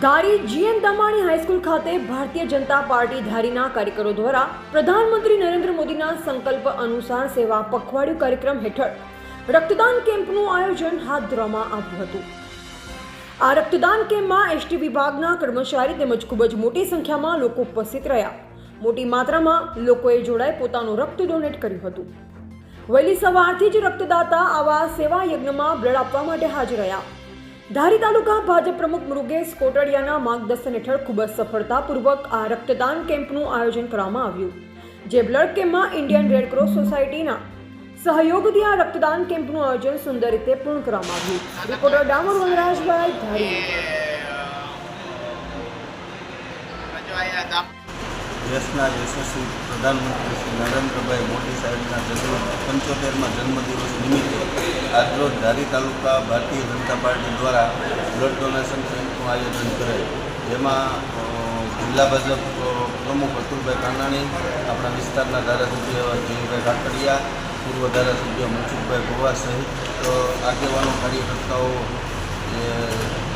ધારી જીએન દમાણી high school ખાતે ભારતીય Janata party ધારીના કાર્યકરો દ્વારા પ્રધાનમંત્રી નરેન્દ્ર મોદીના સંકલ્પ અનુસાર સેવા પખવાડિયું કાર્યક્રમ હેઠળ રક્તદાન કેમ્પનું આયોજન હાથ ધરવામાં આવ્યું હતું. આ રક્તદાન કેમ્પમાં એસટી વિભાગના કર્મચારી તેમજ ખૂબ જ મોટી સંખ્યામાં લોકો ઉપસ્થિત રહ્યા. મોટી માત્રામાં લોકોએ જોડાઈ પોતાનું રક્ત ડોનેટ કર્યું હતું. વહેલી સવારથી જ રક્તદાતા આવા સેવા યજ્ઞમાં બ્લડ આપવા માટે હાજર રહ્યા. ધારી તાલુકા ભાજપ પ્રમુખ મૃગેશ કોટડિયાના માર્ગદર્શન હેઠળ ખૂબ જ સફળતાપૂર્વક આ રક્તદાન કેમ્પનું આયોજન કરવામાં આવ્યું. જે બ્લડ કેમ્પમાં ઇન્ડિયન રેડક્રોસ સોસાયટીના સહયોગથી આ રક્તદાન કેમ્પનું આયોજન સુંદર રીતે પૂર્ણ કરવામાં આવ્યું. રિપોર્ટર ડામોર વનરાજભાઈ ધારી. દેશના યશસ્વી પ્રધાનમંત્રી શ્રી નરેન્દ્રભાઈ મોદી સાહેબના જન્મ પંચોતેરમાં જન્મદિવસ નિમિત્તે આજરોજ ધારી તાલુકા ભારતીય જનતા પાર્ટી દ્વારા બ્લડ ડોનેશન કેમ્પનું આયોજન કરે જેમાં જિલ્લા ભાજપ પ્રમુખ અતુલભાઈ કાનાણી, આપણા વિસ્તારના ધારાસભ્ય જયભાઈ કાકડિયા, પૂર્વ ધારાસભ્ય મનસુખભાઈ ગોવા સહિત આગેવાનો, કાર્યકર્તાઓ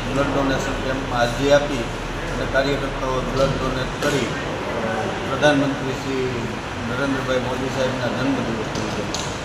બ્લડ ડોનેશન કેમ્પમાં હાજરી આપી અને કાર્યકર્તાઓ બ્લડ ડોનેટ કરી પ્રધાનમંત્રી શ્રી નરેન્દ્રભાઈ મોદી સાહેબના જન્મદિવસ